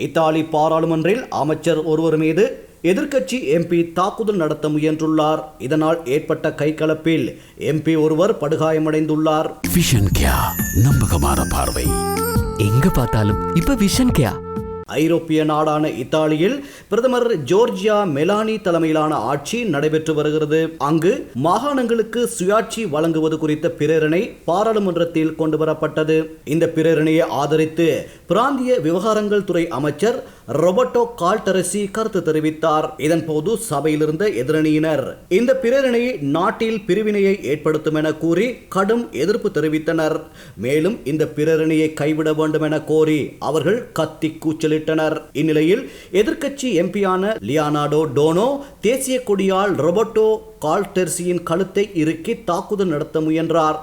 Italy பாராளுமன்றில் அமைச்சர் ஒருவர் மீது எதிர்க்கட்சி எம்பி தாக்குதல் நடத்த முயன்றுள்ளார். இதனால் ஏற்பட்ட கைகலப்பில் எம்பி ஒருவர் படுகாயமடைந்துள்ளார். விஷன் கியா நம்பகமான பார்வை. எங்க பார்த்தாலும் இப்ப விஷன் கேயா ஐரோப்பிய நாடான இத்தாலியில் பிரதமர் ஜோர்ஜியா மெலானி தலைமையிலான ஆட்சி நடைபெற்று வருகிறது. அங்கு மாகாணங்களுக்கு சுயாட்சி வழங்குவது குறித்த பிரேரணை பாராளுமன்றத்தில் கொண்டு வரப்பட்டது இந்த பிரேரணையை ஆதரித்து பிராந்திய விவகாரங்கள் துறை அமைச்சர் ரொபர்டோ கால்டரசி கருத்து தெரிவித்தார். இதன்போது சபையிலிருந்த எதிரணியினர் இந்த பிரேரணை நாட்டில் பிரிவினையை ஏற்படுத்தும் என கூறி கடும் எதிர்ப்பு தெரிவித்தனர். மேலும் இந்த பிரேரணையை கைவிட வேண்டும் என கோரி அவர்கள் கத்தி வெளியிட்டனர். இந்நிலையில் எதிர்க்கட்சி எம்பியான லியானாடோ டோனோ தேசிய கொடியால் ரொபர்டோ கால்டெர்சியின் கழுத்தை இறுக்கி தாக்குதல் நடத்த முயன்றார்.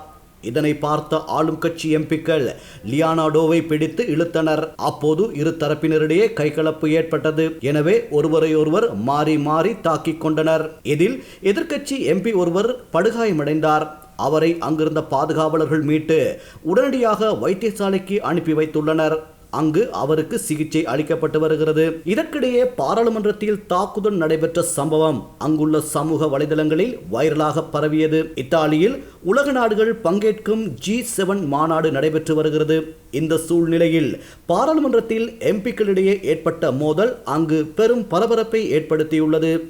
இதனை பார்த்த ஆளும் கட்சி எம்பிக்கள் லியானாடோவை பிடித்து இழுத்தனர். அப்போது இரு தரப்பினரிடையே கைகலப்பு ஏற்பட்டது. எனவே ஒருவரையொருவர் மாறி மாறி தாக்கிக் கொண்டனர். இதில் எதிர்க்கட்சி எம்பி ஒருவர் படுகாயமடைந்தார். அவரை அங்கிருந்த பாதுகாவலர்கள் மீட்டு உடனடியாக வைத்தியசாலைக்கு அனுப்பி வைத்துள்ளனர். அங்கு அவருக்கு சிகிச்சை அளிக்கப்பட்டு வருகிறது. இதற்கிடையே பாராளுமன்றத்தில் தாக்குதல் நடைபெற்ற சம்பவம் அங்குள்ள சமூக வலைதளங்களில் வைரலாக பரவியது. இத்தாலியில் உலக நாடுகள் பங்கேற்கும் ஜி செவன் மாநாடு நடைபெற்று வருகிறது. இந்த சூழ்நிலையில் பாராளுமன்றத்தில் எம்பிக்களிடையே ஏற்பட்ட மோதல் அங்கு பெரும் பரபரப்பை ஏற்படுத்தியுள்ளது.